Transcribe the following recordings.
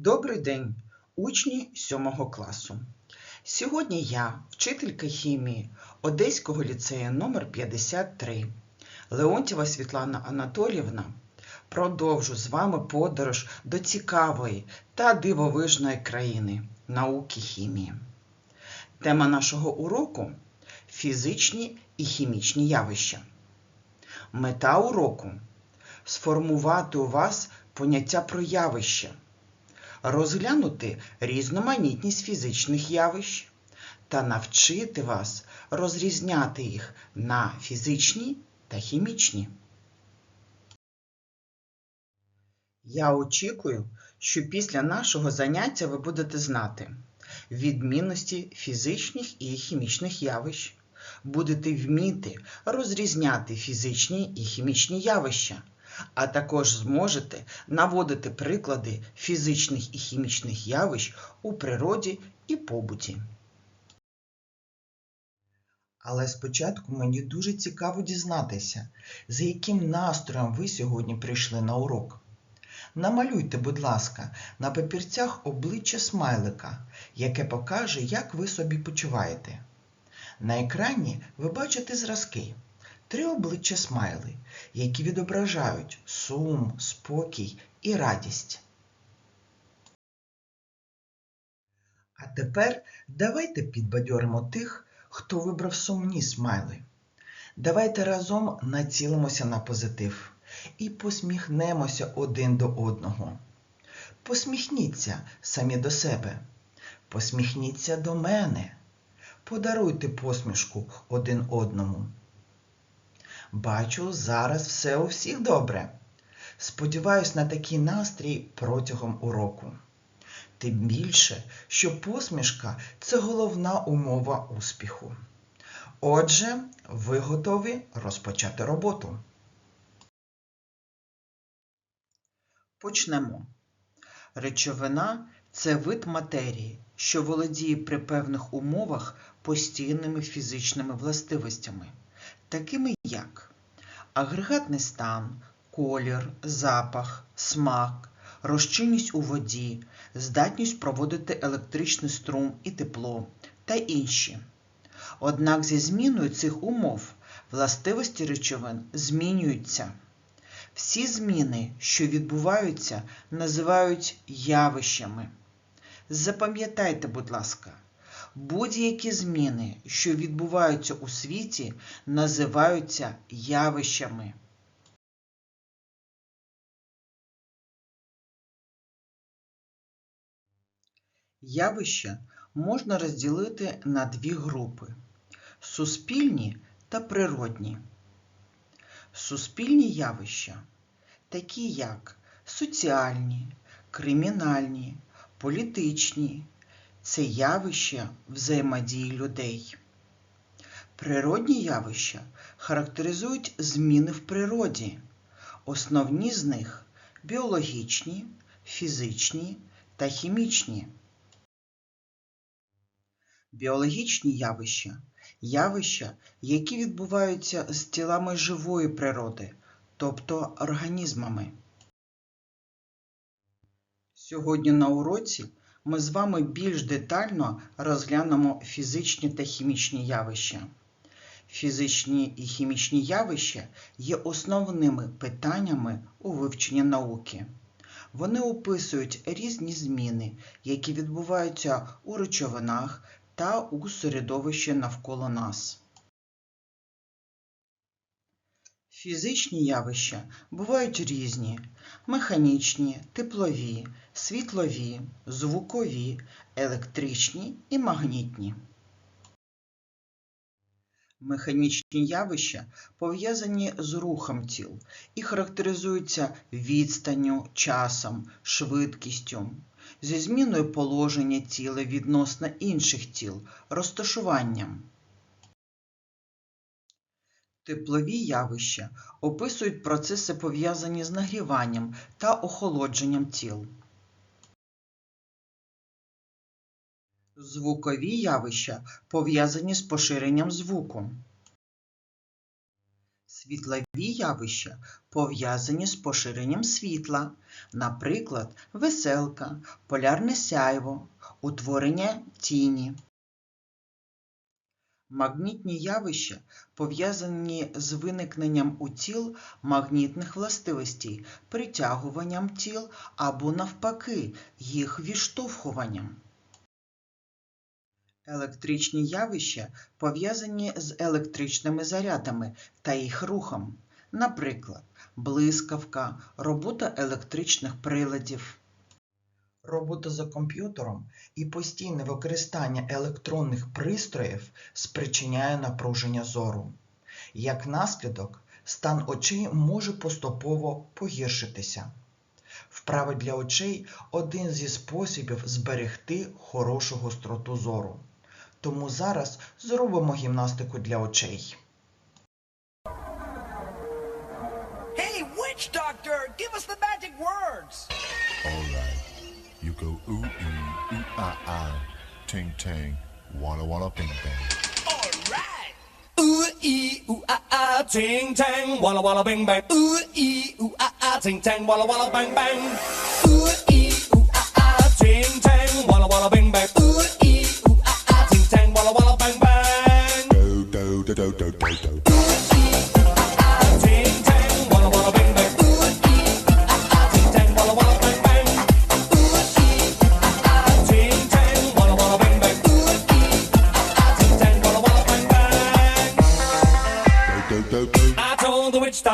Добрий день, учні 7 класу. Сьогодні я, вчителька хімії Одеського ліцею номер 53 Леонтєва Світлана Анатоліївна, продовжу з вами подорож до цікавої та дивовижної країни науки хімії. Тема нашого уроку фізичні і хімічні явища. Мета уроку сформувати у вас поняття про явища розглянути різноманітність фізичних явищ та навчити вас розрізняти їх на фізичні та хімічні. Я очікую, що після нашого заняття ви будете знати відмінності фізичних і хімічних явищ, будете вміти розрізняти фізичні і хімічні явища а також зможете наводити приклади фізичних і хімічних явищ у природі і побуті. Але спочатку мені дуже цікаво дізнатися, за яким настроєм ви сьогодні прийшли на урок. Намалюйте, будь ласка, на папірцях обличчя смайлика, яке покаже, як ви собі почуваєте. На екрані ви бачите зразки три обличчя смайли, які відображають сум, спокій і радість. А тепер давайте підбадьоримо тих, хто вибрав сумні смайли. Давайте разом націлимося на позитив і посміхнемося один до одного. Посміхніться самі до себе, посміхніться до мене, подаруйте посмішку один одному. Бачу, зараз все у всіх добре. Сподіваюсь на такий настрій протягом уроку. Тим більше, що посмішка це головна умова успіху. Отже, ви готові розпочати роботу. Почнемо. Речовина це вид матерії, що володіє при певних умовах постійними фізичними властивостями такими як агрегатний стан, колір, запах, смак, розчинність у воді, здатність проводити електричний струм і тепло та інші. Однак зі зміною цих умов властивості речовин змінюються. Всі зміни, що відбуваються, називають явищами. Запам'ятайте, будь ласка, Будь-які зміни, що відбуваються у світі, називаються явищами. Явища можна розділити на дві групи суспільні та природні. Суспільні явища, такі як соціальні, кримінальні, політичні, це явище взаємодії людей. Природні явища характеризують зміни в природі. Основні з них біологічні, фізичні та хімічні. Біологічні явища явища, які відбуваються з тілами живої природи, тобто організмами. Сьогодні на уроці ми з вами більш детально розглянемо фізичні та хімічні явища. Фізичні і хімічні явища є основними питаннями у вивченні науки. Вони описують різні зміни, які відбуваються у речовинах та у середовищі навколо нас. Фізичні явища бувають різні: механічні, теплові, світлові, звукові, електричні і магнітні. Механічні явища пов'язані з рухом тіл і характеризуються відстанню, часом, швидкістю, зі зміною положення тіла відносно інших тіл, розташуванням. Теплові явища описують процеси, пов'язані з нагріванням та охолодженням тіл. Звукові явища пов'язані з поширенням звуку. Світлові явища пов'язані з поширенням світла, наприклад, веселка, полярне сяйво, утворення тіні. Магнітні явища пов'язані з виникненням у тіл магнітних властивостей, притягуванням тіл або навпаки їх відштовхуванням. Електричні явища пов'язані з електричними зарядами та їх рухом, наприклад, блискавка, робота електричних приладів. Робота за комп'ютером і постійне використання електронних пристроїв спричиняє напруження зору. Як наслідок, стан очей може поступово погіршитися. Вправи для очей один зі способів зберегти хорошу гостроту зору. Тому зараз зробимо гімнастику для очей. Hey, witch doctor, give us the magic words. Alright. You go ooh ee, ooh ah ah, ting tang, walla walla bing bang. All right. Ooh ee ooh ah ah ting tang walla walla bing bang. Ooh ee ooh ah ah ting tang walla walla bang bang. Ooh ee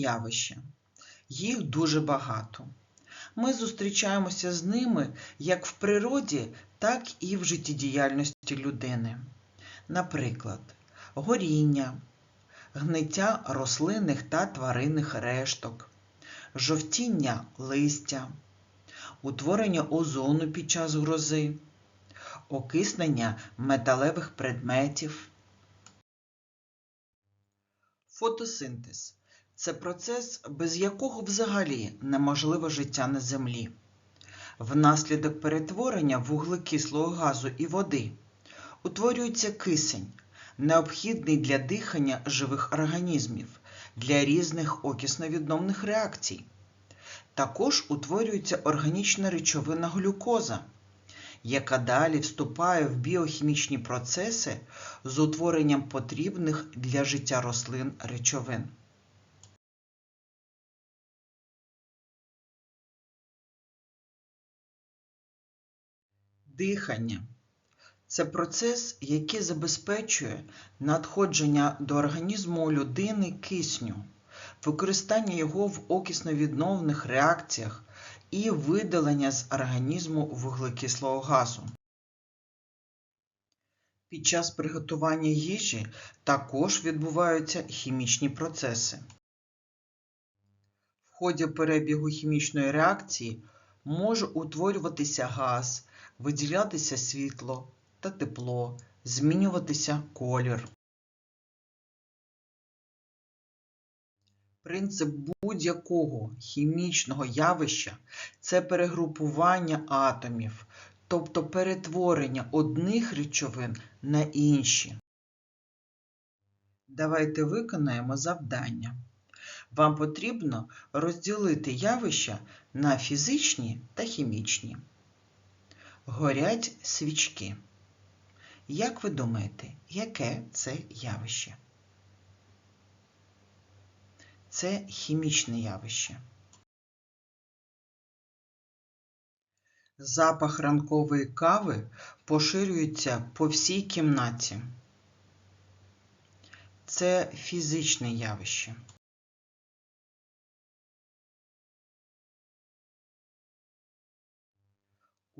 явища. Їх дуже багато. Ми зустрічаємося з ними як в природі, так і в життєдіяльності людини. Наприклад, горіння, гниття рослинних та тваринних решток, жовтіння листя, утворення озону під час грози, окиснення металевих предметів. Фотосинтез це процес, без якого взагалі неможливе життя на Землі. Внаслідок перетворення вуглекислого газу і води утворюється кисень, необхідний для дихання живих організмів, для різних окисновідновних реакцій. Також утворюється органічна речовина глюкоза, яка далі вступає в біохімічні процеси з утворенням потрібних для життя рослин речовин. Дихання це процес, який забезпечує надходження до організму людини кисню, використання його в окисновідновних реакціях і видалення з організму вуглекислого газу. Під час приготування їжі також відбуваються хімічні процеси. В ході перебігу хімічної реакції може утворюватися газ, виділятися світло та тепло, змінюватися колір. Принцип будь-якого хімічного явища це перегрупування атомів, тобто перетворення одних речовин на інші. Давайте виконаємо завдання. Вам потрібно розділити явища на фізичні та хімічні. Горять свічки. Як ви думаєте, яке це явище? Це хімічне явище. Запах ранкової кави поширюється по всій кімнаті. Це фізичне явище.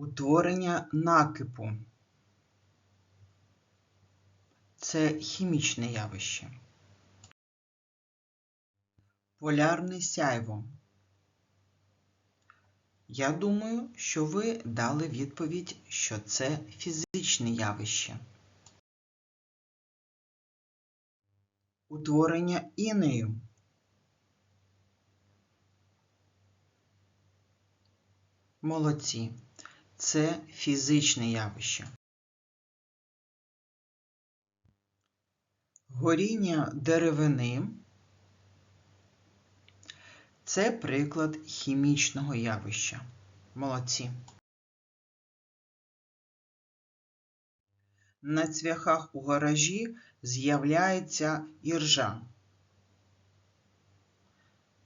Утворення накипу. Це хімічне явище. Полярне сяйво. Я думаю, що ви дали відповідь, що це фізичне явище. Утворення інею. Молодці. Це фізичне явище. Горіння деревини це приклад хімічного явища. Молодці. На цвяхах у гаражі з'являється іржа.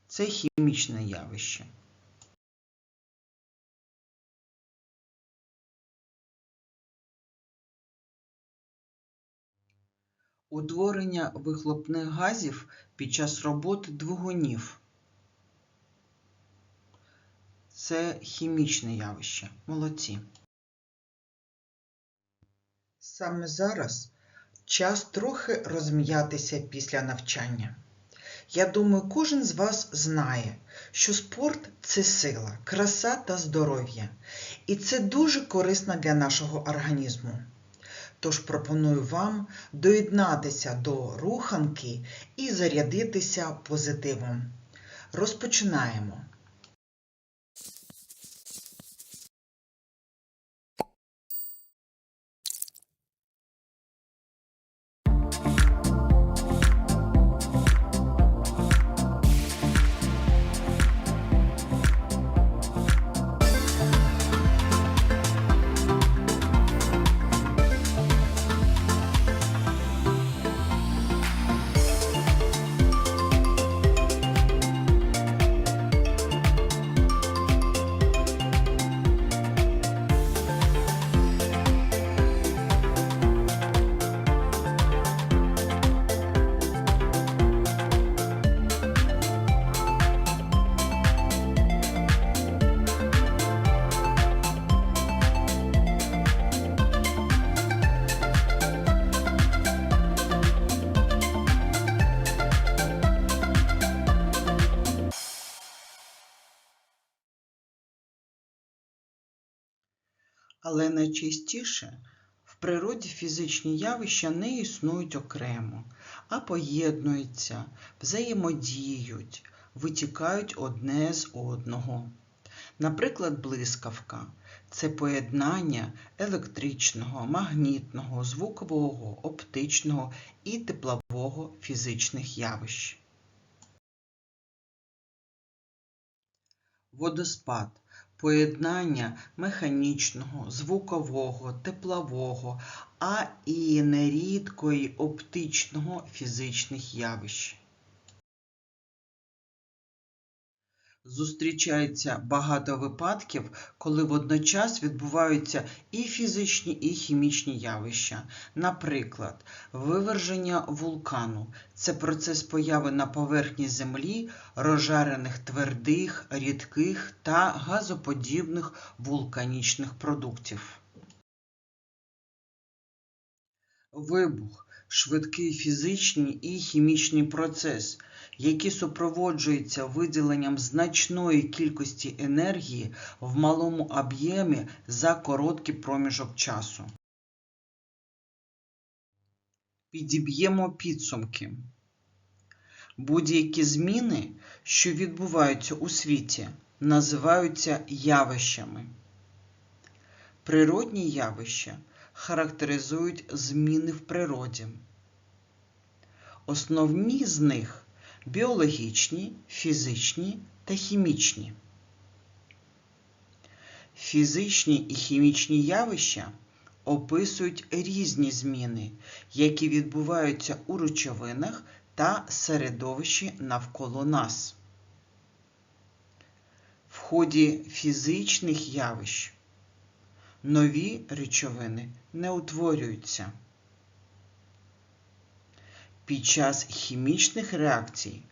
Це хімічне явище. Утворення вихлопних газів під час роботи двигунів. Це хімічне явище. Молодці. Саме зараз час трохи розм'ятися після навчання. Я думаю, кожен з вас знає, що спорт це сила, краса та здоров'я, і це дуже корисно для нашого організму. Тож пропоную вам доєднатися до руханки і зарядитися позитивом. Розпочинаємо. Але найчастіше в природі фізичні явища не існують окремо, а поєднуються, взаємодіють, витікають одне з одного. Наприклад, блискавка це поєднання електричного, магнітного, звукового, оптичного і теплового фізичних явищ. Водоспад поєднання механічного, звукового, теплового, а і нерідко й оптичного фізичних явищ. Зустрічається багато випадків, коли водночас відбуваються і фізичні, і хімічні явища. Наприклад, виверження вулкану це процес появи на поверхні Землі розжарених твердих, рідких та газоподібних вулканічних продуктів. Вибух швидкий фізичний і хімічний процес, який супроводжується виділенням значної кількості енергії в малому об'ємі за короткий проміжок часу. Підіб'ємо підсумки. Будь-які зміни, що відбуваються у світі, називаються явищами. Природні явища характеризують зміни в природі. Основні з них біологічні, фізичні та хімічні. Фізичні і хімічні явища описують різні зміни, які відбуваються у речовинах та середовищі навколо нас. В ході фізичних явищ нові речовини не утворюються. Під час хімічних реакцій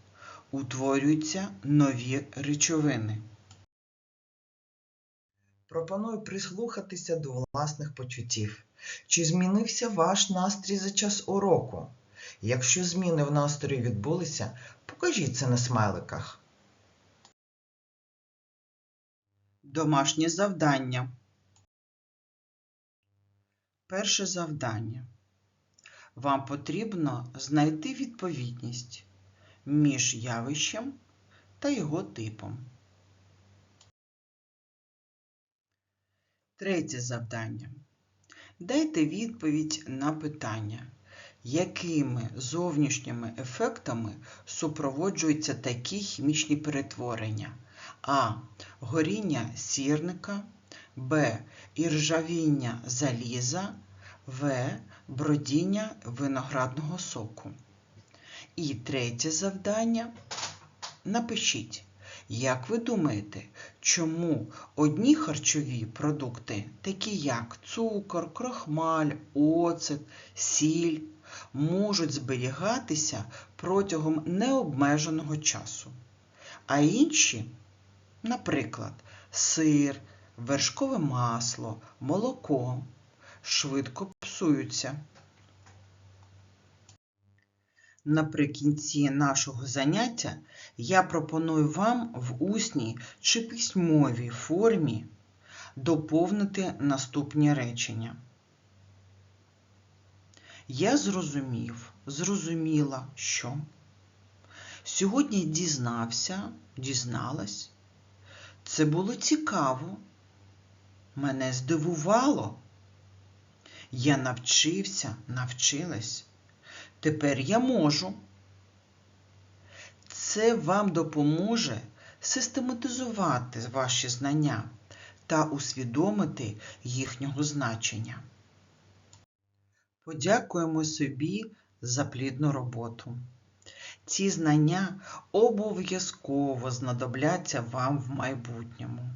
утворюються нові речовини. Пропоную прислухатися до власних почуттів. Чи змінився ваш настрій за час уроку? Якщо зміни в настрої відбулися, покажіть це на смайликах. Домашнє завдання. Перше завдання. Вам потрібно знайти відповідність між явищем та його типом. Третє завдання. Дайте відповідь на питання, якими зовнішніми ефектами супроводжуються такі хімічні перетворення. А. Горіння сірника, Б. Іржавіння заліза, В. Бродіння виноградного соку. І третє завдання. Напишіть, як ви думаєте, чому одні харчові продукти, такі як цукор, крохмаль, оцет, сіль, можуть зберігатися протягом необмеженого часу, а інші Наприклад, сир, вершкове масло, молоко швидко псуються. Наприкінці нашого заняття я пропоную вам в усній чи письмовій формі доповнити наступні речення. Я зрозумів, зрозуміла, що сьогодні дізнався, дізналась. Це було цікаво. Мене здивувало. Я навчився, навчилась. Тепер я можу. Це вам допоможе систематизувати ваші знання та усвідомити їхнього значення. Подякуємо собі за плідну роботу. Ці знання обов'язково знадобляться вам в майбутньому.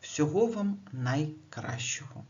Всього вам найкращого!